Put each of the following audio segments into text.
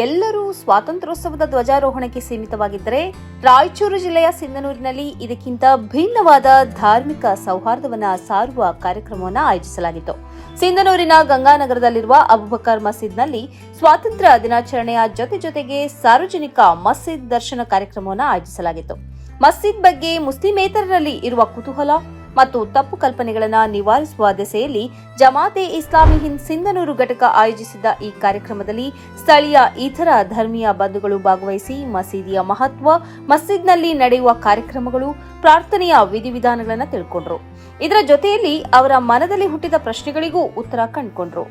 ಎಲ್ಲರೂ ಸ್ವಾತಂತ್ರ್ಯೋತ್ಸವದ ಧ್ವಜಾರೋಹಣಕ್ಕೆ ಸೀಮಿತವಾಗಿದ್ದರೆ ರಾಯಚೂರು ಜಿಲ್ಲೆಯ ಸಿಂಧನೂರಿನಲ್ಲಿ ಇದಕ್ಕಿಂತ ಭಿನ್ನವಾದ ಧಾರ್ಮಿಕ ಸೌಹಾರ್ದವನ್ನು ಸಾರುವ ಕಾರ್ಯಕ್ರಮವನ್ನು ಆಯೋಜಿಸಲಾಗಿತ್ತು. ಸಿಂಧನೂರಿನ ಗಂಗಾನಗರದಲ್ಲಿರುವ ಅಬುಬಕರ್ ಮಸೀದ್ನಲ್ಲಿ ಸ್ವಾತಂತ್ರ್ಯ ದಿನಾಚರಣೆಯ ಜೊತೆ ಜೊತೆಗೆ ಸಾರ್ವಜನಿಕ ಮಸೀದ್ ದರ್ಶನ ಕಾರ್ಯಕ್ರಮವನ್ನು ಆಯೋಜಿಸಲಾಗಿತ್ತು. ಮಸೀದ್ ಬಗ್ಗೆ ಮುಸ್ಲಿಮೇತರರಲ್ಲಿ ಇರುವ ಕುತೂಹಲ ಮತ್ತು ತಪ್ಪು ಕಲ್ಪನೆಗಳನ್ನು ನಿವಾರಿಸುವ ದಿಸೆಯಲ್ಲಿ ಜಮಾತೆ ಇಸ್ಲಾಮಿ ಹಿಂದ್ ಸಿಂಧನೂರು ಘಟಕ ಆಯೋಜಿಸಿದ್ದ ಈ ಕಾರ್ಯಕ್ರಮದಲ್ಲಿ ಸ್ಥಳೀಯ ಇತರ ಧರ್ಮೀಯ ಬಂಧುಗಳು ಭಾಗವಹಿಸಿ ಮಸೀದಿಯ ಮಹತ್ವ, ಮಸೀದ್ನಲ್ಲಿ ನಡೆಯುವ ಕಾರ್ಯಕ್ರಮಗಳು, ಪ್ರಾರ್ಥನೆಯ ವಿಧಿವಿಧಾನಗಳನ್ನು ತಿಳ್ಕೊಂಡ್ರು. ಇದರ ಜೊತೆಯಲ್ಲಿ ಅವರ ಮನದಲ್ಲಿ ಹುಟ್ಟಿದ ಪ್ರಶ್ನೆಗಳಿಗೂ ಉತ್ತರ ಕಂಡುಕೊಂಡ್ರು.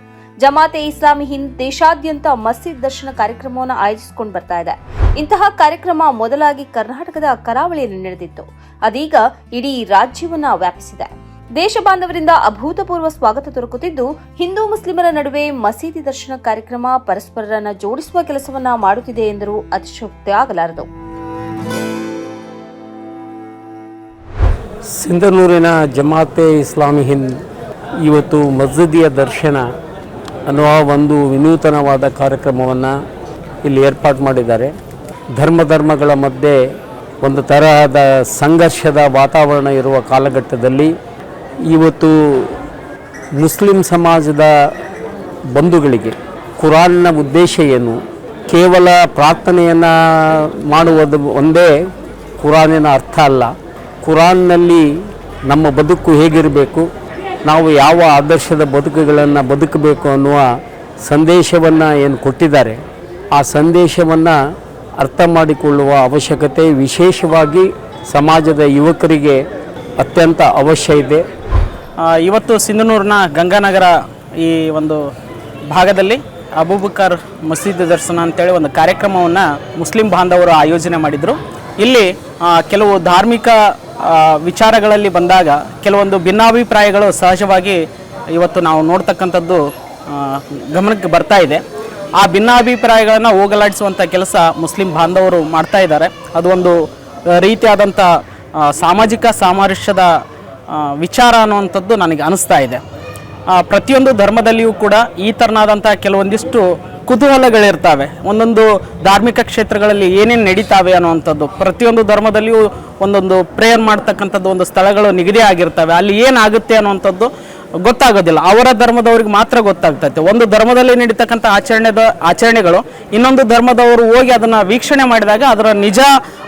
ಜಮಾತೆ ಇಸ್ಲಾಮಿ ಹಿಂದ್ ದೇಶಾದ್ಯಂತ ಮಸೀದ್ ದರ್ಶನ ಕಾರ್ಯಕ್ರಮವನ್ನು ಆಯೋಜಿಸಿಕೊಂಡು ಬರ್ತಾ ಇದೆ. ಇಂತಹ ಕಾರ್ಯಕ್ರಮ ಮೊದಲಾಗಿ ಕರ್ನಾಟಕದ ಕರಾವಳಿಯಲ್ಲಿ ನಡೆದಿತ್ತು. ಅದೀಗ ಇಡೀ ರಾಜ್ಯವನ್ನ ವ್ಯಾಪಿಸಿದೆ. ದೇಶ ಬಾಂಧವರಿಂದ ಅಭೂತಪೂರ್ವ ಸ್ವಾಗತ ದೊರಕುತ್ತಿದ್ದು, ಹಿಂದೂ ಮುಸ್ಲಿಮರ ನಡುವೆ ಮಸೀದಿ ದರ್ಶನ ಕಾರ್ಯಕ್ರಮ ಪರಸ್ಪರರನ್ನ ಜೋಡಿಸುವ ಕೆಲಸವನ್ನ ಮಾಡುತ್ತಿದೆ ಎಂದರು ಅತಿಶೋಕ್ತಿ ಆಗಲಾರದು ಸಿಂಧನೂರಿನ ಜಮಾತೆ ಇಸ್ಲಾಮಿ ಹಿಂದ್ ಇವತ್ತು ಮಸ್ಜಿದಿಯ ದರ್ಶನ ಅನ್ನುವ ಒಂದು ವಿನೂತನವಾದ ಕಾರ್ಯಕ್ರಮವನ್ನು ಇಲ್ಲಿ ಏರ್ಪಾಡು ಮಾಡಿದ್ದಾರೆ. ಧರ್ಮ ಧರ್ಮಗಳ ಮಧ್ಯೆ ಒಂದು ತರಹದ ಸಂಘರ್ಷದ ವಾತಾವರಣ ಇರುವ ಕಾಲಘಟ್ಟದಲ್ಲಿ ಇವತ್ತು ಮುಸ್ಲಿಂ ಸಮಾಜದ ಬಂಧುಗಳಿಗೆ ಕುರಾನ್ನ ಉದ್ದೇಶ ಏನು? ಕೇವಲ ಪ್ರಾರ್ಥನೆಯನ್ನು ಮಾಡುವುದು ಒಂದೇ ಕುರಾನಿನ ಅರ್ಥ ಅಲ್ಲ. ಕುರಾನ್ನಲ್ಲಿ ನಮ್ಮ ಬದುಕು ಹೇಗಿರಬೇಕು? ನಾವು ಯಾವ ಆದರ್ಶದ ಬದುಕುಗಳನ್ನು ಬದುಕಬೇಕು ಅನ್ನುವ ಸಂದೇಶವನ್ನು ಏನು ಕೊಟ್ಟಿದ್ದಾರೆ? ಆ ಸಂದೇಶವನ್ನು ಅರ್ಥ ಮಾಡಿಕೊಳ್ಳುವ ಅವಶ್ಯಕತೆ ವಿಶೇಷವಾಗಿ ಸಮಾಜದ ಯುವಕರಿಗೆ ಅತ್ಯಂತ ಅವಶ್ಯ ಇದೆ. ಇವತ್ತು ಸಿಂಧನೂರಿನ ಗಂಗಾನಗರ ಈ ಒಂದು ಭಾಗದಲ್ಲಿ ಅಬೂಬಕರ್ ಮಸೀದ್ ದರ್ಶನ ಅಂತೇಳಿ ಒಂದು ಕಾರ್ಯಕ್ರಮವನ್ನು ಮುಸ್ಲಿಂ ಬಾಂಧವರು ಆಯೋಜನೆ ಮಾಡಿದರು. ಇಲ್ಲಿ ಕೆಲವು ಧಾರ್ಮಿಕ ವಿಚಾರಗಳಲ್ಲಿ ಬಂದಾಗ ಕೆಲವೊಂದು ಭಿನ್ನಾಭಿಪ್ರಾಯಗಳು ಸಹಜವಾಗಿ ಇವತ್ತು ನಾವು ನೋಡ್ತಕ್ಕಂಥದ್ದು ಗಮನಕ್ಕೆ ಬರ್ತಾ ಇದೆ. ಆ ಭಿನ್ನಾಭಿಪ್ರಾಯಗಳನ್ನು ಹೋಗಲಾಡಿಸುವಂಥ ಕೆಲಸ ಮುಸ್ಲಿಂ ಬಾಂಧವರು ಮಾಡ್ತಾ ಇದ್ದಾರೆ. ಅದು ಒಂದು ರೀತಿಯಾದಂಥ ಸಾಮಾಜಿಕ ಸಾಮರಸ್ಯದ ವಿಚಾರ ಅನ್ನುವಂಥದ್ದು ನನಗೆ ಅನಿಸ್ತಾ ಇದೆ. ಪ್ರತಿಯೊಂದು ಧರ್ಮದಲ್ಲಿಯೂ ಕೂಡ ಈ ಥರನಾದಂಥ ಕೆಲವೊಂದಿಷ್ಟು ಕುತೂಹಲಗಳಿರ್ತವೆ. ಒಂದೊಂದು ಧಾರ್ಮಿಕ ಕ್ಷೇತ್ರಗಳಲ್ಲಿ ಏನೇನು ನಡೀತಾವೆ ಅನ್ನುವಂಥದ್ದು, ಪ್ರತಿಯೊಂದು ಧರ್ಮದಲ್ಲಿಯೂ ಒಂದೊಂದು ಪ್ರೇಯರ್ ಮಾಡ್ತಕ್ಕಂಥದ್ದು ಒಂದು ಸ್ಥಳಗಳು ನಿಗದಿ ಆಗಿರ್ತವೆ. ಅಲ್ಲಿ ಏನಾಗುತ್ತೆ ಅನ್ನುವಂಥದ್ದು ಗೊತ್ತಾಗೋದಿಲ್ಲ. ಅವರ ಧರ್ಮದವ್ರಿಗೆ ಮಾತ್ರ ಗೊತ್ತಾಗ್ತೈತೆ. ಒಂದು ಧರ್ಮದಲ್ಲಿ ನಡೀತಕ್ಕಂಥ ಆಚರಣೆದ, ಆಚರಣೆಗಳು, ಇನ್ನೊಂದು ಧರ್ಮದವರು ಹೋಗಿ ಅದನ್ನು ವೀಕ್ಷಣೆ ಮಾಡಿದಾಗ ಅದರ ನಿಜ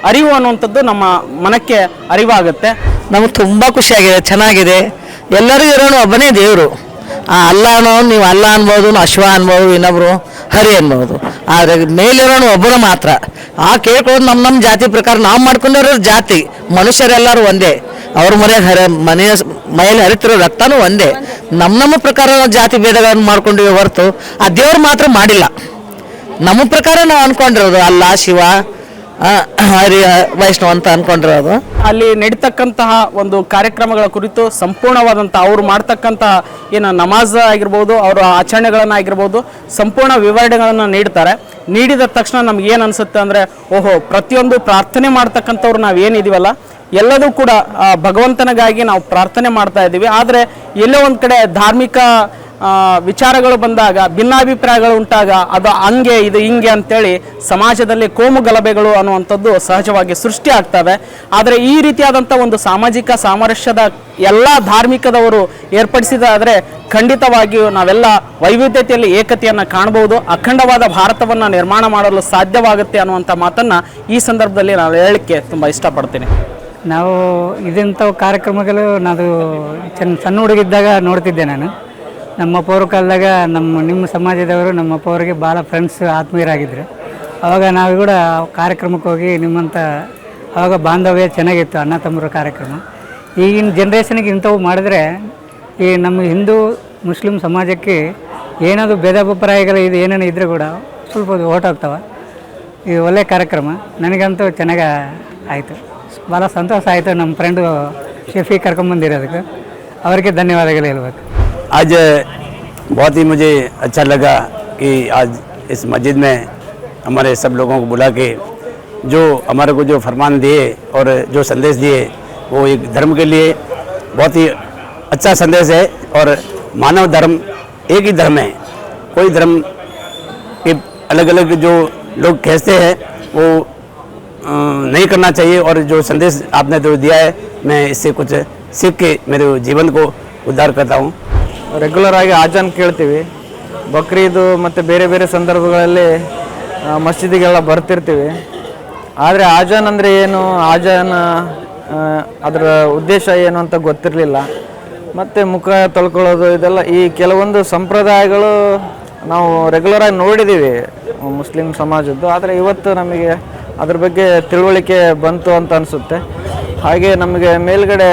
ಅರಿವು ಅನ್ನುವಂಥದ್ದು ನಮ್ಮ ಮನಕ್ಕೆ ಅರಿವಾಗುತ್ತೆ. ನಮಗೆ ತುಂಬ ಖುಷಿಯಾಗಿದೆ, ಚೆನ್ನಾಗಿದೆ. ಎಲ್ಲರೂ ಇರೋನು ಒಬ್ಬನೇ ದೇವರು. ಆ ಅಲ್ಲ ಅನ್ನೋ ನೀವು ಅಲ್ಲ ಅನ್ಬೋದು ಅಶ್ವ ಅನ್ಬೋದು, ಇನ್ನೊಬ್ರು ಹರಿ ಅನ್ಬೋದು. ಆದರೆ ಮೇಲಿರೋನು ಒಬ್ಬರು ಮಾತ್ರ. ಆ ಕೇಳ್ಕೊಂಡು ನಮ್ಮ ನಮ್ಮ ಜಾತಿ ಪ್ರಕಾರ, ನಾವು ಮಾಡ್ಕೊಂಡಿರೋ ಜಾತಿ. ಮನುಷ್ಯರೆಲ್ಲರೂ ಒಂದೇ. ಅವ್ರ ಮನೆಯಾಗ ಹರ ಮನೆಯ ಮನೆಯಲ್ಲಿ ಹರಿತಿರೋ ರಕ್ತನೂ ಒಂದೇ. ನಮ್ಮ ನಮ್ಮ ಪ್ರಕಾರ ಜಾತಿ ಭೇದಗಳನ್ನು ಮಾಡ್ಕೊಂಡಿವಿ ಹೊರತು ಆ ದೇವ್ರು ಮಾತ್ರ ಮಾಡಿಲ್ಲ. ನಮ್ಮ ಪ್ರಕಾರ ನಾವು ಅನ್ಕೊಂಡಿರೋದು ಅಲ್ಲ, ಶಿವ ಹರಿ ವೈಷ್ಣವ ಅಂತ ಅನ್ಕೊಂಡಿರೋದು. ಅಲ್ಲಿ ನಡೀತಕ್ಕಂತಹ ಒಂದು ಕಾರ್ಯಕ್ರಮಗಳ ಕುರಿತು ಸಂಪೂರ್ಣವಾದಂತಹ ಅವರು ಮಾಡ್ತಕ್ಕಂತಹ ಏನು ನಮಾಜ್ ಆಗಿರ್ಬೋದು, ಅವರ ಆಚರಣೆಗಳನ್ನು ಆಗಿರ್ಬೋದು ಸಂಪೂರ್ಣ ವಿವರಣೆಗಳನ್ನು ನೀಡ್ತಾರೆ. ನೀಡಿದ ತಕ್ಷಣ ನಮ್ಗೆ ಏನು ಅನ್ಸುತ್ತೆ ಅಂದರೆ, ಓಹೋ, ಪ್ರತಿಯೊಂದು ಪ್ರಾರ್ಥನೆ ಮಾಡ್ತಕ್ಕಂಥವ್ರು ನಾವು ಏನಿದೀವಲ್ಲ ಎಲ್ಲದೂ ಕೂಡ ಭಗವಂತನಿಗಾಗಿ ನಾವು ಪ್ರಾರ್ಥನೆ ಮಾಡ್ತಾ ಇದ್ದೀವಿ. ಆದರೆ ಎಲ್ಲೋ ಒಂದು ಕಡೆ ಧಾರ್ಮಿಕ ವಿಚಾರಗಳು ಬಂದಾಗ, ಭಿನ್ನಾಭಿಪ್ರಾಯಗಳು ಉಂಟಾಗ ಅದು ಹಂಗೆ, ಇದು ಹಿಂಗೆ ಅಂತೇಳಿ ಸಮಾಜದಲ್ಲಿ ಕೋಮು ಗಲಭೆಗಳು ಅನ್ನುವಂಥದ್ದು ಸಹಜವಾಗಿ ಸೃಷ್ಟಿ ಆಗ್ತವೆ. ಆದರೆ ಈ ರೀತಿಯಾದಂಥ ಒಂದು ಸಾಮಾಜಿಕ ಸಾಮರಸ್ಯದ ಎಲ್ಲ ಧಾರ್ಮಿಕದವರು ಏರ್ಪಡಿಸಿದಾದರೆ ಖಂಡಿತವಾಗಿಯೂ ನಾವೆಲ್ಲ ವೈವಿಧ್ಯತೆಯಲ್ಲಿ ಏಕತೆಯನ್ನು ಕಾಣಬಹುದು ಅಖಂಡವಾದ ಭಾರತವನ್ನು ನಿರ್ಮಾಣ ಮಾಡಲು ಸಾಧ್ಯವಾಗುತ್ತೆ ಅನ್ನುವಂಥ ಮಾತನ್ನು ಈ ಸಂದರ್ಭದಲ್ಲಿ ನಾನು ಹೇಳಲಿಕ್ಕೆ ತುಂಬ ಇಷ್ಟಪಡ್ತೀನಿ. ನಾವು ಇದಂಥವು ಕಾರ್ಯಕ್ರಮಗಳು ನಾನು ಚೆನ್ನ ಸಣ್ಣ ಹುಡುಗಿದ್ದಾಗ ನೋಡ್ತಿದ್ದೆ ನಾನು. ನಮ್ಮ ಪೌರ ಕಾಲದಾಗ ನಮ್ಮ ನಿಮ್ಮ ಸಮಾಜದವರು ನಮ್ಮ ಅಪ್ಪವರಿಗೆ ಭಾಳ ಫ್ರೆಂಡ್ಸ್ ಆತ್ಮೀಯರಾಗಿದ್ದರು ಆವಾಗ ನಾವು ಕೂಡ ಕಾರ್ಯಕ್ರಮಕ್ಕೆ ಹೋಗಿ ನಿಮ್ಮಂಥ ಆವಾಗ ಬಾಂಧವ್ಯ ಚೆನ್ನಾಗಿತ್ತು ಅಣ್ಣ ತಮ್ಮರ ಕಾರ್ಯಕ್ರಮ. ಈಗಿನ ಜನ್ರೇಷನ್ಗೆ ಇಂಥವು ಮಾಡಿದ್ರೆ ಈ ನಮ್ಮ ಹಿಂದೂ ಮುಸ್ಲಿಂ ಸಮಾಜಕ್ಕೆ ಏನಾದರೂ ಭೇದಾಭಿಪ್ರಾಯಗಳು ಇದು ಏನೇನು ಇದ್ದರೂ ಕೂಡ ಸ್ವಲ್ಪ ಓಟಾಗ್ತವೆ ಇದು ಒಳ್ಳೆ ಕಾರ್ಯಕ್ರಮ. ನನಗಂತೂ ಚೆನ್ನಾಗಿ ಆಯಿತು. ಭಾಳ ಸಂತೋಷ ಆಯಿತು ನಮ್ಮ ಫ್ರೆಂಡು ಶೆಫಿ ಕರ್ಕೊಂಬಂದಿರೋದಕ್ಕೆ ಅವರಿಗೆ ಧನ್ಯವಾದಗಳು ಹೇಳ್ಬೇಕು आज बहुत ही मुझे अच्छा लगा कि आज इस मस्जिद में हमारे सब लोगों को बुला के जो हमारे को जो फरमान दिए और जो संदेश दिए वो एक धर्म के लिए बहुत ही अच्छा संदेश है और मानव धर्म एक ही धर्म है कोई धर्म के अलग अलग जो लोग खींचते हैं वो अ, नहीं करना चाहिए और जो संदेश आपने जो दिया है मैं इससे कुछ सीख के मेरे जीवन को उद्धार करता हूँ ರೆಗ್ಯುಲರ್ ಆಗಿ ಆಜಾನ್ ಕೇಳ್ತೀವಿ ಬಕ್ರೀದು ಮತ್ತು ಬೇರೆ ಬೇರೆ ಸಂದರ್ಭಗಳಲ್ಲಿ ಆ, ಮಸ್ಜಿದಿಗೆಲ್ಲ ಬರ್ತಿರ್ತೀವಿ ಆದರೆ ಆಜಾನ್ ಅಂದರೆ ಏನು ಆಜಾನ್ ಆ, ಅದರ ಉದ್ದೇಶ ಏನು ಅಂತ ಗೊತ್ತಿರಲಿಲ್ಲ ಮತ್ತು ಮುಖ ತೊಳ್ಕೊಳ್ಳೋದು ಇದೆಲ್ಲ ಈ ಕೆಲವೊಂದು ಸಂಪ್ರದಾಯಗಳು ನಾವು ರೆಗ್ಯುಲರಾಗಿ ನೋಡಿದ್ದೀವಿ ಮುಸ್ಲಿಂ ಸಮಾಜದ್ದು ಆದರೆ ಇವತ್ತು ನಮಗೆ ಅದ್ರ ಬಗ್ಗೆ ತಿಳುವಳಿಕೆ ಬಂತು ಅಂತ ಅನಿಸುತ್ತೆ. ಹಾಗೆ ನಮಗೆ ಮೇಲ್ಗಡೆ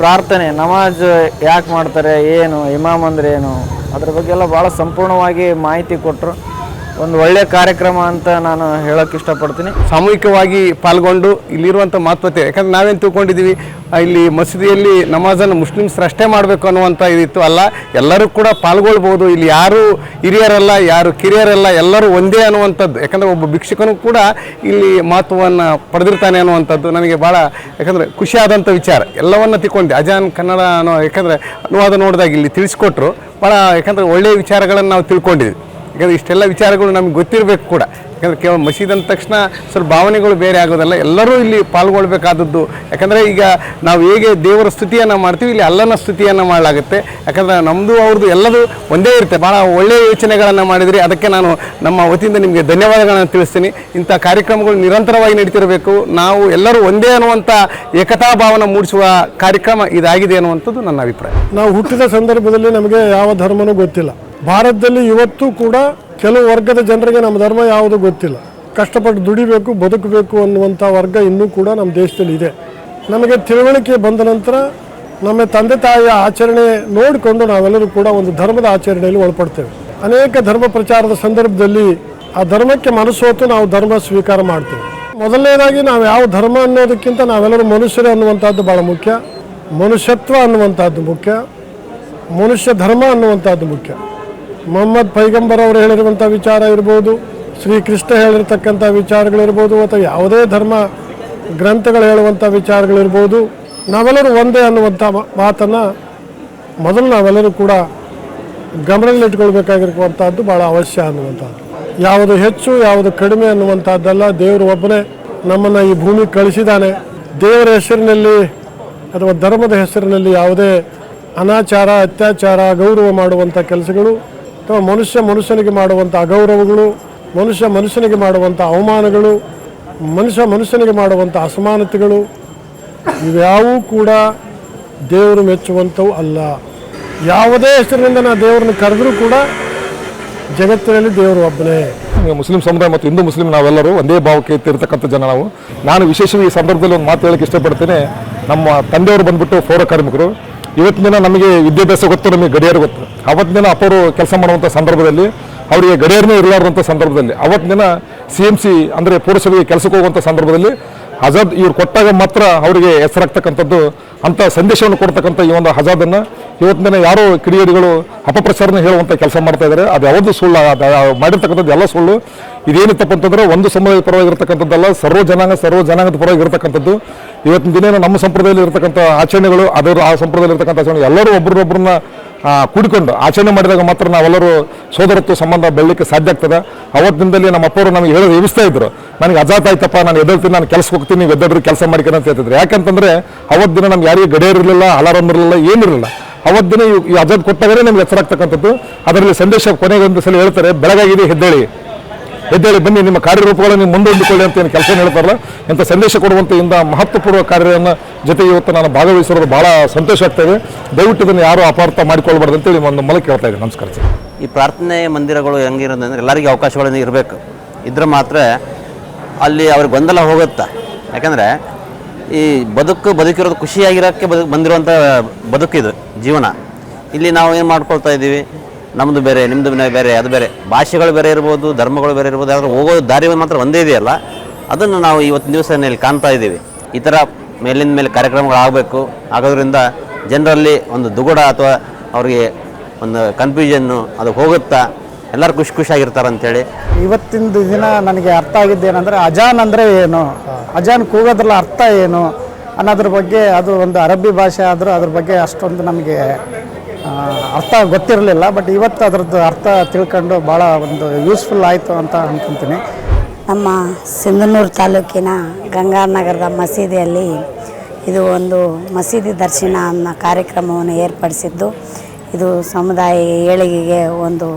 ಪ್ರಾರ್ಥನೆ, ನಮಾಜ್ ಯಾಕೆ ಮಾಡ್ತಾರೆ, ಏನು, ಇಮಾಮ್ ಅಂದರೆ ಏನು, ಅದ್ರ ಬಗ್ಗೆ ಎಲ್ಲ ಭಾಳ ಸಂಪೂರ್ಣವಾಗಿ ಮಾಹಿತಿ ಕೊಟ್ಟರು ಒಂದು ಒಳ್ಳೆಯ ಕಾರ್ಯಕ್ರಮ ಅಂತ ನಾನು ಹೇಳೋಕ್ಕೆ ಇಷ್ಟಪಡ್ತೀನಿ. ಸಾಮೂಹಿಕವಾಗಿ ಪಾಲ್ಗೊಂಡು ಇಲ್ಲಿರುವಂಥ ಮಹತ್ವತೆ, ಯಾಕಂದ್ರೆ ನಾವೇನು ತಿಳ್ಕೊಂಡಿದ್ದೀವಿ ಇಲ್ಲಿ ಮಸೀದಿಯಲ್ಲಿ ನಮಾಜನ್ನು ಮುಸ್ಲಿಮ್ಸ್ ರಷ್ಟೇ ಮಾಡಬೇಕು ಅನ್ನುವಂಥ ಇದಿತ್ತು ಅಲ್ಲ, ಎಲ್ಲರೂ ಕೂಡ ಪಾಲ್ಗೊಳ್ಬೋದು ಇಲ್ಲಿ ಯಾರು ಹಿರಿಯರಲ್ಲ, ಯಾರು ಕಿರಿಯರಲ್ಲ, ಎಲ್ಲರೂ ಒಂದೇ ಅನ್ನುವಂಥದ್ದು. ಯಾಕಂದರೆ ಒಬ್ಬ ಭಿಕ್ಷುಕನು ಕೂಡ ಇಲ್ಲಿ ಮಹತ್ವವನ್ನು ಪಡೆದಿರ್ತಾನೆ ಅನ್ನುವಂಥದ್ದು ನನಗೆ ಭಾಳ, ಯಾಕಂದರೆ ಖುಷಿಯಾದಂಥ ವಿಚಾರ. ಎಲ್ಲವನ್ನು ತಿಳ್ಕೊಂಡೆ. ಅಜಾನ್ ಕನ್ನಡ ಅನ್ನೋ, ಯಾಕಂದರೆ ಅನುವಾದ ನೋಡಿದಾಗ ಇಲ್ಲಿ ತಿಳಿಸ್ಕೊಟ್ರು. ಭಾಳ, ಯಾಕಂದರೆ ಒಳ್ಳೆಯ ವಿಚಾರಗಳನ್ನು ನಾವು ತಿಳ್ಕೊಂಡಿದ್ವಿ. ಯಾಕಂದರೆ ಇಷ್ಟೆಲ್ಲ ವಿಚಾರಗಳು ನಮ್ಗೆ ಗೊತ್ತಿರಬೇಕು ಕೂಡ. ಯಾಕಂದರೆ ಕೇವಲ ಮಸೀದ್ ಅಂದ ತಕ್ಷಣ ಸ್ವಲ್ಪ ಭಾವನೆಗಳು ಬೇರೆ ಆಗೋದಲ್ಲ, ಎಲ್ಲರೂ ಇಲ್ಲಿ ಪಾಲ್ಗೊಳ್ಬೇಕಾದದ್ದು. ಯಾಕಂದರೆ ಈಗ ನಾವು ಹೇಗೆ ದೇವರ ಸ್ತುತಿಯನ್ನು ಮಾಡ್ತೀವಿ, ಇಲ್ಲಿ ಅಲ್ಲನ ಸ್ತುತಿಯನ್ನು ಮಾಡಲಾಗುತ್ತೆ. ಯಾಕಂದರೆ ನಮ್ಮದು ಅವ್ರದ್ದು ಎಲ್ಲದೂ ಒಂದೇ ಇರುತ್ತೆ. ಭಾಳ ಒಳ್ಳೆಯ ಯೋಚನೆಗಳನ್ನು ಮಾಡಿದ್ರಿ. ಅದಕ್ಕೆ ನಾನು ನಮ್ಮ ವತಿಯಿಂದ ನಿಮಗೆ ಧನ್ಯವಾದಗಳನ್ನು ತಿಳಿಸ್ತೀನಿ. ಇಂಥ ಕಾರ್ಯಕ್ರಮಗಳು ನಿರಂತರವಾಗಿ ನಡೀತಿರಬೇಕು. ನಾವು ಎಲ್ಲರೂ ಒಂದೇ ಅನ್ನುವಂಥ ಏಕತಾ ಭಾವನೆ ಮೂಡಿಸುವ ಕಾರ್ಯಕ್ರಮ ಇದಾಗಿದೆ ಅನ್ನುವಂಥದ್ದು ನನ್ನ ಅಭಿಪ್ರಾಯ. ನಾವು ಹುಟ್ಟಿದ ಸಂದರ್ಭದಲ್ಲಿ ನಮಗೆ ಯಾವ ಧರ್ಮನೂ ಗೊತ್ತಿಲ್ಲ. ಭಾರತದಲ್ಲಿ ಇವತ್ತು ಕೂಡ ಕೆಲವು ವರ್ಗದ ಜನರಿಗೆ ನಮ್ಮ ಧರ್ಮ ಯಾವುದು ಗೊತ್ತಿಲ್ಲ. ಕಷ್ಟಪಟ್ಟು ದುಡಿಬೇಕು, ಬದುಕಬೇಕು ಅನ್ನುವಂಥ ವರ್ಗ ಇನ್ನೂ ಕೂಡ ನಮ್ಮ ದೇಶದಲ್ಲಿ ಇದೆ. ನಮಗೆ ತಿಳುವಳಿಕೆ ಬಂದ ನಂತರ ನಮ್ಮ ತಂದೆ ತಾಯಿಯ ಆಚರಣೆ ನೋಡಿಕೊಂಡು ನಾವೆಲ್ಲರೂ ಕೂಡ ಒಂದು ಧರ್ಮದ ಆಚರಣೆಯಲ್ಲಿ ಒಳಪಡ್ತೇವೆ. ಅನೇಕ ಧರ್ಮ ಪ್ರಚಾರದ ಸಂದರ್ಭದಲ್ಲಿ ಆ ಧರ್ಮಕ್ಕೆ ಮನಸ್ಸೋತು ನಾವು ಧರ್ಮ ಸ್ವೀಕಾರ ಮಾಡ್ತೇವೆ. ಮೊದಲನೇದಾಗಿ ನಾವು ಯಾವ ಧರ್ಮ ಅನ್ನೋದಕ್ಕಿಂತ ನಾವೆಲ್ಲರೂ ಮನುಷ್ಯರು ಅನ್ನುವಂಥದ್ದು ಭಾಳ ಮುಖ್ಯ. ಮನುಷ್ಯತ್ವ ಅನ್ನುವಂಥದ್ದು ಮುಖ್ಯ. ಮನುಷ್ಯ ಧರ್ಮ ಅನ್ನುವಂಥದ್ದು ಮುಖ್ಯ. ಮೊಹಮ್ಮದ್ ಪೈಗಂಬರ್ ಅವರು ಹೇಳಿರುವಂಥ ವಿಚಾರ ಇರ್ಬೋದು, ಶ್ರೀಕೃಷ್ಣ ಹೇಳಿರ್ತಕ್ಕಂಥ ವಿಚಾರಗಳಿರ್ಬೋದು ಅಥವಾ ಯಾವುದೇ ಧರ್ಮ ಗ್ರಂಥಗಳು ಹೇಳುವಂಥ ವಿಚಾರಗಳಿರ್ಬೋದು ನಾವೆಲ್ಲರೂ ಒಂದೇ ಅನ್ನುವಂಥ ಮಾತನ್ನು ಮೊದಲು ನಾವೆಲ್ಲರೂ ಕೂಡ ಗಮನದಲ್ಲಿಟ್ಕೊಳ್ಬೇಕಾಗಿರುವಂಥದ್ದು ಭಾಳ ಅವಶ್ಯ ಅನ್ನುವಂಥದ್ದು. ಯಾವುದು ಹೆಚ್ಚು, ಯಾವುದು ಕಡಿಮೆ ಅನ್ನುವಂಥದ್ದಲ್ಲ, ದೇವರು ಒಬ್ಬನೇ ನಮ್ಮನ್ನು ಈ ಭೂಮಿ ಕಳಿಸಿದ್ದಾನೆ. ದೇವರ ಹೆಸರಿನಲ್ಲಿ ಅಥವಾ ಧರ್ಮದ ಹೆಸರಿನಲ್ಲಿ ಯಾವುದೇ ಅನಾಚಾರ, ಅತ್ಯಾಚಾರ, ಗೌರವ ಮಾಡುವಂಥ ಕೆಲಸಗಳು ಅಥವಾ ಮನುಷ್ಯ ಮನುಷ್ಯನಿಗೆ ಮಾಡುವಂಥ ಅಗೌರವಗಳು, ಮನುಷ್ಯ ಮನುಷ್ಯನಿಗೆ ಮಾಡುವಂಥ ಅವಮಾನಗಳು, ಮನುಷ್ಯ ಮನುಷ್ಯನಿಗೆ ಮಾಡುವಂಥ ಅಸಮಾನತೆಗಳು, ಇವ್ಯಾವೂ ಕೂಡ ದೇವರು ಮೆಚ್ಚುವಂಥವು ಅಲ್ಲ. ಯಾವುದೇ ಹೆಸರಿನಿಂದ ನಾ ದೇವರನ್ನು ಕರೆದರೂ ಕೂಡ ಜಗತ್ತಿನಲ್ಲಿ ದೇವರು ಒಬ್ಬನೇ. ಮುಸ್ಲಿಂ ಸಮುದಾಯ ಮತ್ತು ಹಿಂದೂ ಮುಸ್ಲಿಂ ನಾವೆಲ್ಲರೂ ಒಂದೇ ಭಾವಕ್ಕೆ ಎತ್ತಿರ್ತಕ್ಕಂಥ ಜನ ನಾವು. ನಾನು ವಿಶೇಷವಾಗಿ ಈ ಸಂದರ್ಭದಲ್ಲಿ ಒಂದು ಮಾತು ಹೇಳಕ್ಕೆ ಇಷ್ಟಪಡ್ತೇನೆ. ನಮ್ಮ ತಂದೆಯವರು ಬಂದ್ಬಿಟ್ಟು ಪೌರ ಕಾರ್ಮಿಕರು. ಇವತ್ತಿನ ದಿನ ನಮಗೆ ವಿದ್ಯಾಭ್ಯಾಸ ಗೊತ್ತು, ನಮಗೆ ಗಡಿಯಾರ ಗೊತ್ತು. ಅವತ್ತಿನ ದಿನ ಅಪ್ಪರು ಕೆಲಸ ಮಾಡುವಂಥ ಸಂದರ್ಭದಲ್ಲಿ, ಅವರಿಗೆ ಗಡಿಯಾರನೇ ಇರಲಾರ್ದಂಥ ಸಂದರ್ಭದಲ್ಲಿ, ಅವತ್ತಿನ ದಿನ ಸಿ ಎಂ ಸಿ ಅಂದರೆ ಪೊಲೀಸರಿಗೆ ಕೆಲಸಕ್ಕೆ ಹೋಗುವಂಥ ಸಂದರ್ಭದಲ್ಲಿ ಆಜಾದ್ ಇವ್ರು ಕೊಟ್ಟಾಗ ಮಾತ್ರ ಅವರಿಗೆ ಹೆಸರಾಗ್ತಕ್ಕಂಥದ್ದು ಅಂಥ ಸಂದೇಶವನ್ನು ಕೊಡ್ತಕ್ಕಂಥ ಈ ಒಂದು ಹಜಾದನ್ನು ಇವತ್ತಿನ ಯಾರೋ ಕಿಡಿಗೇಡಿಗಳು ಅಪಪ್ರಚಾರನ ಹೇಳುವಂಥ ಕೆಲಸ ಮಾಡ್ತಾ ಇದ್ದಾರೆ ಅದು ಯಾವುದು ಸುಳ್ಳು? ಮಾಡಿರ್ತಕ್ಕಂಥದ್ದು ಎಲ್ಲ ಸುಳ್ಳು. ಇದೇನಿತ್ತಪ್ಪ ಅಂತಂದ್ರೆ ಒಂದು ಸಮುದಾಯದ ಪರವಾಗಿರ್ತಕ್ಕಂಥದ್ದಲ್ಲ ಸರ್ವ ಜನಾಂಗ, ಸರ್ವ ಜನಾಂಗದ ಪರವಾಗಿರ್ತಕ್ಕಂಥದ್ದು ಇವತ್ತಿನ ದಿನ ನಮ್ಮ ಸಂಪ್ರದಾಯದಲ್ಲಿ ಇರತಕ್ಕಂಥ ಆಚರಣೆಗಳು ಅದರ ಆ ಸಂಪ್ರದಾಯದಲ್ಲಿ ಇರತಕ್ಕಂಥ ಆಚರಣೆ ಎಲ್ಲರೂ ಒಬ್ಬರನ್ನೊಬ್ಬರನ್ನ ಕೂಡಿಕೊಂಡು ಆಚರಣೆ ಮಾಡಿದಾಗ ಮಾತ್ರ ನಾವೆಲ್ಲರೂ ಸೋದರತ್ವ ಸಂಬಂಧ ಬೆಳಲಿಕ್ಕೆ ಸಾಧ್ಯ ಆಗ್ತದೆ. ಅವತ್ತಿನಿಂದಲೇ ನಮ್ಮ ಅಪ್ಪವರು ನಮಗೆ ಹೇಳೋದು ಎಬ್ಬಿಸ್ತಾ ಇದ್ರು. ನನಗೆ ಅಜಾತ್ ಆಯ್ತಪ್ಪ, ನಾನು ಎದ್ದೇಳ್ತೀನಿ ನಾನು ಕೆಲಸ ಹೋಗ್ತೀನಿ, ನೀವು ಎದ್ದೇಳ್ರಿ ಕೆಲಸ ಮಾಡ್ಕೊಂಡು ಅಂತ ಹೇಳ್ತಿದ್ರು. ಯಾಕಂತಂದ್ರೆ ಅವತ್ತು ದಿನ ನಮ್ಗೆ ಯಾರಿಗೆ ಗಡಿಯಾರ ಇರಲಿಲ್ಲ ಅಲಾರಾಮ್ ಇರಲಿಲ್ಲ ಏನಿರಲಿಲ್ಲ ಅವತ್ತು ದಿನ ಈ- ಅಜಾತ್ ಕೊಟ್ಟಾಗಲೇ ನಮ್ಗೆ ಹೆಸರಾಗ್ತಕ್ಕಂಥದ್ದು ಅದರಲ್ಲಿ ಸಂದೇಶ ಕೊನೆಗೆ ಒಂದು ಸಲ ಹೇಳ್ತಾರೆ, ಬೆಳಗಾಗಿದೆ, ಹೆದ್ದೇಳಿ. ಎದ್ದೇಳಿ ಬನ್ನಿ, ನಿಮ್ಮ ಕಾರ್ಯರೂಪಗಳನ್ನು ನೀವು ಮುಂದೊಂದುಕೊಳ್ಳಿ ಅಂತ ಏನು ಕೆಲಸ ಹೇಳ್ತಾರಲ್ಲ, ಇಂಥ ಸಂದೇಶ ಕೊಡುವಂಥ ಇಂಥ ಮಹತ್ವಪೂರ್ವ ಕಾರ್ಯವನ್ನು ಜೊತೆಗೆ ಇವತ್ತು ನಾನು ಭಾಗವಹಿಸಿರೋದು ಭಾಳ ಸಂತೋಷ ಆಗ್ತದೆ ದಯವಿಟ್ಟು ಇದನ್ನು ಯಾರು ಅಪಾರ್ಥ ಮಾಡಿಕೊಳ್ಬಾರ್ದು ಅಂತೇಳಿ ಒಂದು ಮೂಲಕ ಕೇಳ್ತಾ ಇದ್ದೀನಿ. ನಮಸ್ಕಾರ ಈ ಪ್ರಾರ್ಥನೆ ಮಂದಿರಗಳು ಹೆಂಗಿರೋದಂದ್ರೆ ಎಲ್ಲರಿಗೂ ಅವಕಾಶಗಳನ್ನು ಇರಬೇಕು. ಇದ್ರೆ ಮಾತ್ರ ಅಲ್ಲಿ ಅವ್ರಿಗೆ ಗೊಂದಲ ಹೋಗುತ್ತೆ? ಯಾಕಂದರೆ ಈ ಬದುಕು ಬದುಕಿರೋದು ಖುಷಿಯಾಗಿರೋಕ್ಕೆ ಬದು ಬಂದಿರುವಂಥ ಬದುಕಿದು ಜೀವನ. ಇಲ್ಲಿ ನಾವು ಏನು ಮಾಡ್ಕೊಳ್ತಾ ಇದ್ದೀವಿ? ನಮ್ಮದು ಬೇರೆ ನಿಮ್ಮದು ಬೇರೆ, ಅದು ಬೇರೆ. ಭಾಷೆಗಳು ಬೇರೆ ಇರ್ಬೋದು, ಧರ್ಮಗಳು ಬೇರೆ ಇರ್ಬೋದು ಆದರೆ ಹೋಗೋ ದಾರಿ ಮಾತ್ರ ಒಂದೇ ಇದೆಯಲ್ಲ, ಅದನ್ನು ನಾವು ಇವತ್ತಿನ ದಿವಸ ಇಲ್ಲಿ ಕಾಣ್ತಾ ಇದ್ದೀವಿ. ಈ ಥರ ಮೇಲಿಂದ ಮೇಲೆ ಕಾರ್ಯಕ್ರಮಗಳು ಆಗಬೇಕು. ಆಗೋದ್ರಿಂದ ಜನರಲ್ಲಿ ಒಂದು ದುಗುಡ ಅಥವಾ ಅವರಿಗೆ ಒಂದು ಕನ್ಫ್ಯೂಷನ್ನು ಅದು ಹೋಗುತ್ತಾ? ಎಲ್ಲರೂ ಖುಷಿ ಖುಷಿಯಾಗಿರ್ತಾರೆ ಅಂತೇಳಿ. ಇವತ್ತಿನ ದಿನ ನನಗೆ ಅರ್ಥ ಆಗಿದ್ದು ಏನಂದ್ರೆ ಅಜಾನ್ ಅಂದರೆ ಏನು? ಅಜಾನ್ ಕೂಗೋದ್ರಲ್ಲ ಅರ್ಥ ಏನು? ಅನ್ನೋದ್ರ ಬಗ್ಗೆ ಅದು ಒಂದು ಅರಬ್ಬಿ ಭಾಷೆ ಆದರೂ ಅದ್ರ ಬಗ್ಗೆ ಅಷ್ಟೊಂದು ನಮಗೆ ಅರ್ಥ ಗೊತ್ತಿರಲಿಲ್ಲ. ಬಟ್ ಇವತ್ತು ಅದರದ್ದು ಅರ್ಥ ತಿಳ್ಕೊಂಡು ಭಾಳ ಒಂದು ಯೂಸ್ಫುಲ್ ಆಯಿತು ಅಂತ ಅನ್ಕೊಂತೀನಿ. ನಮ್ಮ ಸಿಂಧನೂರು ತಾಲೂಕಿನ ಗಂಗಾನಗರದ ಮಸೀದಿಯಲ್ಲಿ ಇದು ಒಂದು ಮಸೀದಿ ದರ್ಶನ ಅನ್ನೋ ಕಾರ್ಯಕ್ರಮವನ್ನು ಏರ್ಪಡಿಸಿದ್ದು. ಇದು ಸಮುದಾಯ ಏಳಿಗೆಗೆ ಒಂದು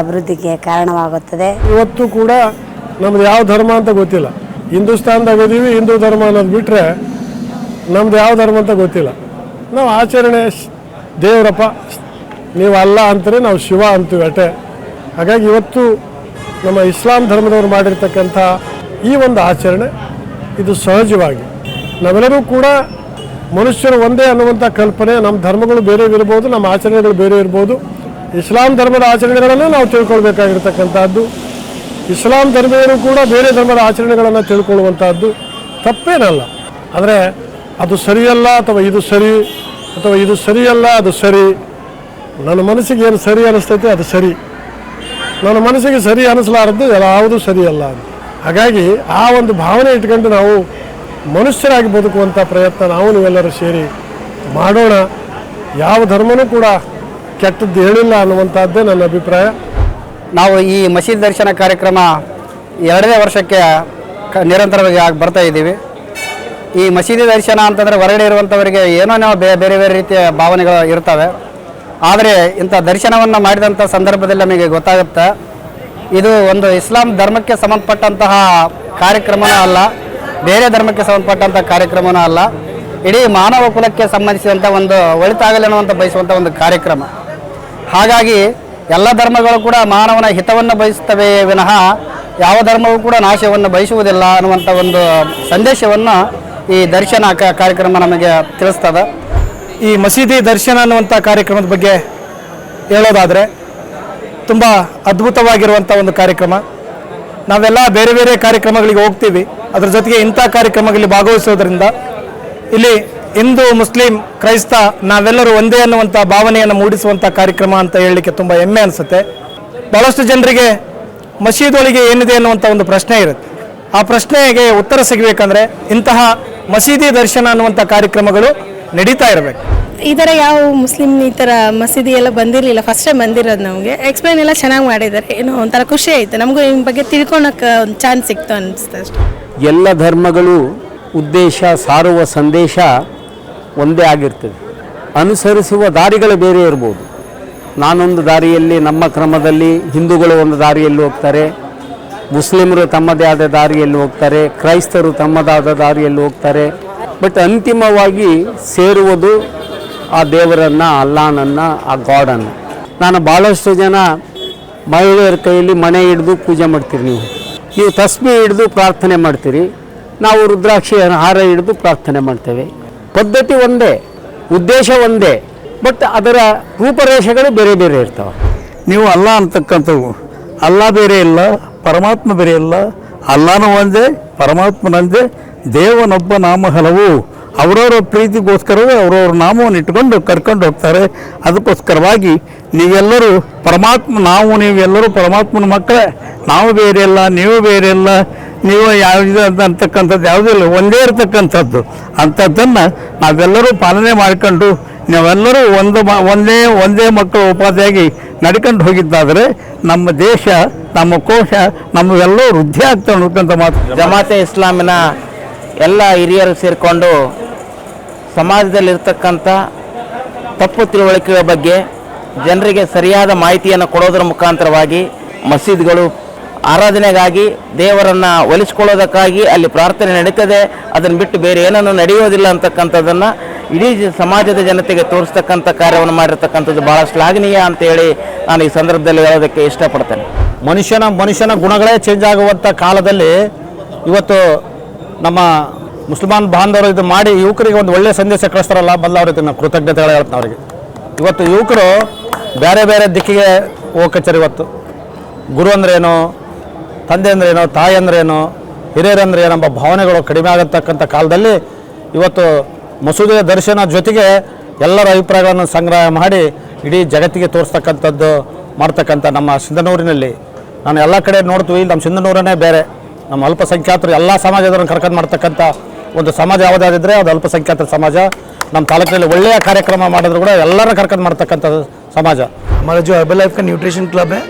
ಅಭಿವೃದ್ಧಿಗೆ ಕಾರಣವಾಗುತ್ತದೆ. ಇವತ್ತು ಕೂಡ ನಮ್ದು ಯಾವ ಧರ್ಮ ಅಂತ ಗೊತ್ತಿಲ್ಲ. ಹಿಂದೂಸ್ತಾನ್ದಾಗ ಇದೀವಿ ಹಿಂದೂ ಧರ್ಮ ಅನ್ನೋದು ಬಿಟ್ಟರೆ ನಮ್ದು ಯಾವ ಧರ್ಮ ಅಂತ ಗೊತ್ತಿಲ್ಲ. ನಾವು ಆಚರಣೆ ದೇವರಪ್ಪ ನೀವು ಅಲ್ಲ ಅಂತಾರೆ ನಾವು ಶಿವ ಅಂತೀವಿ ಅಟೆ. ಹಾಗಾಗಿ ಇವತ್ತು ನಮ್ಮ ಇಸ್ಲಾಂ ಧರ್ಮದವರು ಮಾಡಿರ್ತಕ್ಕಂಥ ಈ ಒಂದು ಆಚರಣೆ ಇದು ಸಹಜವಾಗಿ. ನಾವೆಲ್ಲರೂ ಕೂಡ ಮನುಷ್ಯರು ಒಂದೇ ಅನ್ನುವಂಥ ಕಲ್ಪನೆ ನಮ್ಮ ಧರ್ಮಗಳು ಬೇರೆ ಇರ್ಬೋದು, ನಮ್ಮ ಆಚರಣೆಗಳು ಬೇರೆ ಇರ್ಬೋದು. ಇಸ್ಲಾಂ ಧರ್ಮದ ಆಚರಣೆಗಳನ್ನು ನಾವು ತಿಳ್ಕೊಳ್ಬೇಕಾಗಿರ್ತಕ್ಕಂಥದ್ದು. ಇಸ್ಲಾಂ ಧರ್ಮೀಯರು ಕೂಡ ಬೇರೆ ಧರ್ಮದ ಆಚರಣೆಗಳನ್ನು ತಿಳ್ಕೊಳ್ಳುವಂಥದ್ದು ತಪ್ಪೇನಲ್ಲ. ಆದರೆ ಅದು ಸರಿಯಲ್ಲ ಅಥವಾ ಇದು ಸರಿ, ಅಥವಾ ಇದು ಸರಿಯಲ್ಲ ಅದು ಸರಿ. ನನ್ನ ಮನಸ್ಸಿಗೆ ಏನು ಸರಿ ಅನ್ನಿಸ್ತೈತೆ ಅದು ಸರಿ. ನನ್ನ ಮನಸ್ಸಿಗೆ ಸರಿ ಅನ್ನಿಸಲಾರದ್ದು ಯಾವುದು ಸರಿಯಲ್ಲ ಅಂತ. ಹಾಗಾಗಿ ಆ ಒಂದು ಭಾವನೆ ಇಟ್ಕೊಂಡು ನಾವು ಮನುಷ್ಯರಾಗಿ ಬದುಕುವಂಥ ಪ್ರಯತ್ನ ನಾವು ನೀವೆಲ್ಲರೂ ಸೇರಿ ಮಾಡೋಣ. ಯಾವ ಧರ್ಮನೂ ಕೂಡ ಕೆಟ್ಟದ್ದು ಹೇಳಿಲ್ಲ ಅನ್ನುವಂಥದ್ದೇ ನನ್ನ ಅಭಿಪ್ರಾಯ. ನಾವು ಈ ಮಸೀದಿ ದರ್ಶನ ಕಾರ್ಯಕ್ರಮ ಎರಡನೇ ವರ್ಷಕ್ಕೆ ನಿರಂತರವಾಗಿ ಆಗಿ ಬರ್ತಾ ಇದ್ದೀವಿ. ಈ ಮಸೀದಿ ದರ್ಶನ ಅಂತಂದರೆ ಹೊರಗಡೆ ಇರುವಂಥವರಿಗೆ ಏನೋ ನಾವು ಬೇರೆ ಬೇರೆ ರೀತಿಯ ಭಾವನೆಗಳು ಇರ್ತವೆ. ಆದರೆ ಇಂಥ ದರ್ಶನವನ್ನು ಮಾಡಿದಂಥ ಸಂದರ್ಭದಲ್ಲಿ ನಮಗೆ ಗೊತ್ತಾಗುತ್ತೆ. ಇದು ಒಂದು ಇಸ್ಲಾಂ ಧರ್ಮಕ್ಕೆ ಸಂಬಂಧಪಟ್ಟಂತಹ ಕಾರ್ಯಕ್ರಮನೂ ಅಲ್ಲ, ಬೇರೆ ಧರ್ಮಕ್ಕೆ ಸಂಬಂಧಪಟ್ಟಂಥ ಕಾರ್ಯಕ್ರಮನೂ ಅಲ್ಲ. ಇಡೀ ಮಾನವ ಕುಲಕ್ಕೆ ಸಂಬಂಧಿಸಿದಂಥ ಒಂದು ಒಳಿತಾಗಲಿ ಅನ್ನುವಂಥ ಬಯಸುವಂಥ ಒಂದು ಕಾರ್ಯಕ್ರಮ. ಹಾಗಾಗಿ ಎಲ್ಲ ಧರ್ಮಗಳು ಕೂಡ ಮಾನವನ ಹಿತವನ್ನು ಬಯಸುತ್ತವೆ ವಿನಃ ಯಾವ ಧರ್ಮವೂ ಕೂಡ ನಾಶವನ್ನು ಬಯಸುವುದಿಲ್ಲ ಅನ್ನುವಂಥ ಒಂದು ಸಂದೇಶವನ್ನು ಈ ದರ್ಶನ ಕಾರ್ಯಕ್ರಮ ನಮಗೆ ತಿಳಿಸ್ತದೆ. ಈ ಮಸೀದಿ ದರ್ಶನ ಅನ್ನುವಂಥ ಕಾರ್ಯಕ್ರಮದ ಬಗ್ಗೆ ಹೇಳೋದಾದರೆ ತುಂಬ ಅದ್ಭುತವಾಗಿರುವಂಥ ಒಂದು ಕಾರ್ಯಕ್ರಮ. ನಾವೆಲ್ಲ ಬೇರೆ ಬೇರೆ ಕಾರ್ಯಕ್ರಮಗಳಿಗೆ ಹೋಗ್ತೀವಿ. ಅದರ ಜೊತೆಗೆ ಇಂಥ ಕಾರ್ಯಕ್ರಮಗಳಲ್ಲಿ ಭಾಗವಹಿಸೋದ್ರಿಂದ ಇಲ್ಲಿ ಹಿಂದೂ ಮುಸ್ಲಿಂ ಕ್ರೈಸ್ತ ನಾವೆಲ್ಲರೂ ಒಂದೇ ಅನ್ನುವಂಥ ಭಾವನೆಯನ್ನು ಮೂಡಿಸುವಂಥ ಕಾರ್ಯಕ್ರಮ ಅಂತ ಹೇಳಲಿಕ್ಕೆ ತುಂಬ ಹೆಮ್ಮೆ ಅನಿಸುತ್ತೆ. ಭಾಳಷ್ಟು ಜನರಿಗೆ ಮಸೀದೊಳಗೆ ಏನಿದೆ ಅನ್ನುವಂಥ ಒಂದು ಪ್ರಶ್ನೆ ಇರುತ್ತೆ. ಆ ಪ್ರಶ್ನೆಗೆ ಉತ್ತರ ಸಿಗಬೇಕಂದ್ರೆ ಇಂತಹ ಮಸೀದಿ ದರ್ಶನ ಅನ್ನುವಂಥ ಕಾರ್ಯಕ್ರಮಗಳು ನಡೀತಾ ಇರಬೇಕು. ಈ ಥರ ಯಾವ ಮುಸ್ಲಿಂ ಈ ಥರ ಮಸೀದಿ ಎಲ್ಲ ಬಂದಿರಲಿಲ್ಲ ಫಸ್ಟ್ ಟೈಮ್ ಬಂದಿರೋದು ನಮಗೆ. ಎಕ್ಸ್ಪ್ಲೈನ್ ಎಲ್ಲ ಚೆನ್ನಾಗಿ ಮಾಡಿದ್ದಾರೆ. ಏನೋ ಒಂಥರ ಖುಷಿ ಆಯಿತು. ನಮಗೂ ನಿಮ್ಮ ಬಗ್ಗೆ ತಿಳ್ಕೊಳಕ್ಕೆ ಒಂದು ಚಾನ್ಸ್ ಸಿಕ್ತು ಅನಿಸ್ತು ಅಷ್ಟೇ. ಎಲ್ಲ ಧರ್ಮಗಳು ಉದ್ದೇಶ ಸಾರುವ ಸಂದೇಶ ಒಂದೇ ಆಗಿರ್ತದೆ. ಅನುಸರಿಸುವ ದಾರಿಗಳು ಬೇರೆ ಇರ್ಬೋದು. ನಾನೊಂದು ದಾರಿಯಲ್ಲಿ, ನಮ್ಮ ಕ್ರಮದಲ್ಲಿ ಹಿಂದೂಗಳು ಒಂದು ದಾರಿಯಲ್ಲಿ ಹೋಗ್ತಾರೆ. ಮುಸ್ಲಿಮರು ತಮ್ಮದೇ ಆದ ದಾರಿಯಲ್ಲಿ ಹೋಗ್ತಾರೆ. ಕ್ರೈಸ್ತರು ತಮ್ಮದಾದ ದಾರಿಯಲ್ಲಿ ಹೋಗ್ತಾರೆ. ಬಟ್ ಅಂತಿಮವಾಗಿ ಸೇರುವುದು ಆ ದೇವರನ್ನು, ಅಲ್ಲಾನನ್ನು, ಆ ಗಾಡನ್ನು. ನಾನು ಭಾಳಷ್ಟು ಜನ ಮಹಿಳೆಯರ ಕೈಯಲ್ಲಿ ಮನೆ ಹಿಡಿದು ಪೂಜೆ ಮಾಡ್ತೀರಿ ನೀವು. ನೀವು ತಸ್ಮಿ ಹಿಡಿದು ಪ್ರಾರ್ಥನೆ ಮಾಡ್ತೀರಿ. ನಾವು ರುದ್ರಾಕ್ಷಿ ಹಾರ ಹಿಡಿದು ಪ್ರಾರ್ಥನೆ ಮಾಡ್ತೇವೆ. ಪದ್ಧತಿ ಒಂದೇ, ಉದ್ದೇಶ ಒಂದೇ ಬಟ್ ಅದರ ರೂಪರೇಷೆಗಳು ಬೇರೆ ಬೇರೆ ಇರ್ತವೆ. ನೀವು ಅಲ್ಲ ಅಂತಕ್ಕಂಥವು, ಅಲ್ಲ ಬೇರೆ ಇಲ್ಲ, ಪರಮಾತ್ಮ ಬೇರೆ ಇಲ್ಲ, ಅಲ್ಲಾನು ಒಂದೇ, ಪರಮಾತ್ಮನಂದೇ, ದೇವನೊಬ್ಬ ನಾಮ ಹಲವು, ಅವರವರ ಪ್ರೀತಿಗೋಸ್ಕರವೇ ಅವರವ್ರ ನಾಮವನ್ನು ಇಟ್ಕೊಂಡು ಕರ್ಕೊಂಡು ಹೋಗ್ತಾರೆ. ಅದಕ್ಕೋಸ್ಕರವಾಗಿ ನೀವೆಲ್ಲರೂ ಪರಮಾತ್ಮ, ನಾವು ನೀವೆಲ್ಲರೂ ಪರಮಾತ್ಮನ ಮಕ್ಕಳೇ, ನಾವು ಬೇರೆ ಇಲ್ಲ, ನೀವು ಬೇರೆ ಇಲ್ಲ ನೀವು ಯಾವುದೇ ಅಂತಕ್ಕಂಥದ್ದು ಯಾವುದೂ ಇಲ್ಲ. ಒಂದೇ ಇರತಕ್ಕಂಥದ್ದು. ಅಂಥದ್ದನ್ನು ನಾವೆಲ್ಲರೂ ಪಾಲನೆ ಮಾಡಿಕೊಂಡು ನಾವೆಲ್ಲರೂ ಒಂದು ಮ, ಒಂದೇ ಒಂದೇ ಮಕ್ಕಳು ಉಪಾಧಿಯಾಗಿ ನಡ್ಕೊಂಡು ಹೋಗಿದ್ದಾದರೆ ನಮ್ಮ ದೇಶ, ನಮ್ಮ ಕೋಶ ನಮಗೆಲ್ಲರೂ ವೃದ್ಧಿ ಆಗ್ತಾ ಅನ್ನೋಕ್ಕಂಥ ಮಾತು. ಜಮಾತೆ ಇಸ್ಲಾಮಿನ ಎಲ್ಲ ಹಿರಿಯರು ಸೇರಿಕೊಂಡು ಸಮಾಜದಲ್ಲಿರ್ತಕ್ಕಂಥ ತಪ್ಪು ತಿಳುವಳಿಕೆಗಳ ಬಗ್ಗೆ ಜನರಿಗೆ ಸರಿಯಾದ ಮಾಹಿತಿಯನ್ನು ಕೊಡೋದರ ಮುಖಾಂತರವಾಗಿ ಮಸೀದಿಗಳು ಆರಾಧನೆಗಾಗಿ ದೇವರನ್ನು ಒಲಿಸ್ಕೊಳ್ಳೋದಕ್ಕಾಗಿ ಅಲ್ಲಿ ಪ್ರಾರ್ಥನೆ ನಡೀತದೆ. ಅದನ್ನು ಬಿಟ್ಟು ಬೇರೆ ಏನನ್ನು ನಡೆಯೋದಿಲ್ಲ ಅಂತಕ್ಕಂಥದ್ದನ್ನು ಇಡೀ ಸಮಾಜದ ಜನತೆಗೆ ತೋರಿಸ್ತಕ್ಕಂಥ ಕಾರ್ಯವನ್ನು ಮಾಡಿರ್ತಕ್ಕಂಥದ್ದು ಭಾಳ ಶ್ಲಾಘನೀಯ ಅಂತೇಳಿ ನಾನು ಈ ಸಂದರ್ಭದಲ್ಲಿ ಹೇಳೋದಕ್ಕೆ ಇಷ್ಟಪಡ್ತೇನೆ. ಮನುಷ್ಯನ ಮನುಷ್ಯನ ಗುಣಗಳೇ ಚೇಂಜ್ ಆಗುವಂಥ ಕಾಲದಲ್ಲಿ ಇವತ್ತು ನಮ್ಮ ಮುಸ್ಲಿಮಾನ್ ಬಾಂಧವರು ಇದು ಮಾಡಿ ಯುವಕರಿಗೆ ಒಂದು ಒಳ್ಳೆಯ ಸಂದೇಶ ಕಳಿಸ್ತಾರಲ್ಲ ಬಲ್ಲ ಅವ್ರಿಗೆ ನಾವು ಕೃತಜ್ಞತೆಗಳು ಹೇಳ್ತೀನಿ ಅವರಿಗೆ. ಇವತ್ತು ಯುವಕರು ಬೇರೆ ಬೇರೆ ದಿಕ್ಕಿಗೆ ಹೋಗಕಚ್ಚಾರ ಇವತ್ತು. ಗುರು ಅಂದ್ರೇನು ತಂದೆ ಅಂದ್ರೇನು ತಾಯಿ ಅಂದ್ರೇನು ಹಿರಿಯರಂದ್ರೆ ಏನಂಬ ಭಾವನೆಗಳು ಕಡಿಮೆ ಆಗತಕ್ಕಂಥ ಕಾಲದಲ್ಲಿ ಇವತ್ತು ಮಸೂದೆಯ ದರ್ಶನ ಜೊತೆಗೆ ಎಲ್ಲರ ಅಭಿಪ್ರಾಯಗಳನ್ನು ಸಂಗ್ರಹ ಮಾಡಿ ಇಡೀ ಜಗತ್ತಿಗೆ ತೋರಿಸ್ತಕ್ಕಂಥದ್ದು ಮಾಡ್ತಕ್ಕಂಥ ನಮ್ಮ ಸಿಂಧನೂರಿನಲ್ಲಿ ನಾನು ಎಲ್ಲ ಕಡೆ ನೋಡ್ತೀವಿ ನಮ್ಮ ಸಿಂಧನೂರನ್ನೇ ಬೇರೆ ನಮ್ಮ ಅಲ್ಪಸಂಖ್ಯಾತರು ಎಲ್ಲ ಸಮಾಜದವ್ರನ್ನ ಕರ್ಕೊಂಡು ಮಾಡ್ತಕ್ಕಂಥ ಒಂದು ಸಮಾಜ ಯಾವುದಾದಿದ್ರೆ ಅದು ಅಲ್ಪಸಂಖ್ಯಾತರ ಸಮಾಜ ನಮ್ಮ ತಾಲೂಕಿನಲ್ಲಿ ಒಳ್ಳೆಯ ಕಾರ್ಯಕ್ರಮ ಮಾಡಿದ್ರು ಕೂಡ ಎಲ್ಲರನ್ನ ಕರ್ಕೊಂಡು ಮಾಡ್ತಕ್ಕಂಥ ಸಮಾಜ हमारा जो हर्बल लाइफ का न्यूट्रिशन क्लब है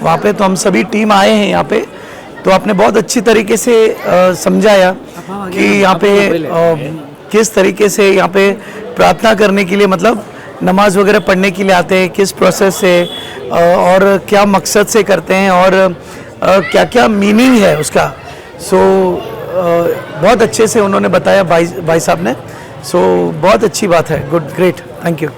वहाँ पे तो हम सभी टीम आए हैं यहाँ पे तो आपने बहुत अच्छी तरीके से समझाया कि यहाँ पे किस तरीके से यहाँ पे प्रार्थना करने के लिए मतलब नमाज़ वगैरह पढ़ने के लिए आते हैं किस प्रोसेस से और क्या मकसद से करते हैं और क्या क्या मीनिंग है उसका? सो बहुत अच्छे से उन्होंने बताया भाई भाई साहब ने। सो बहुत अच्छी बात है। Good great thank you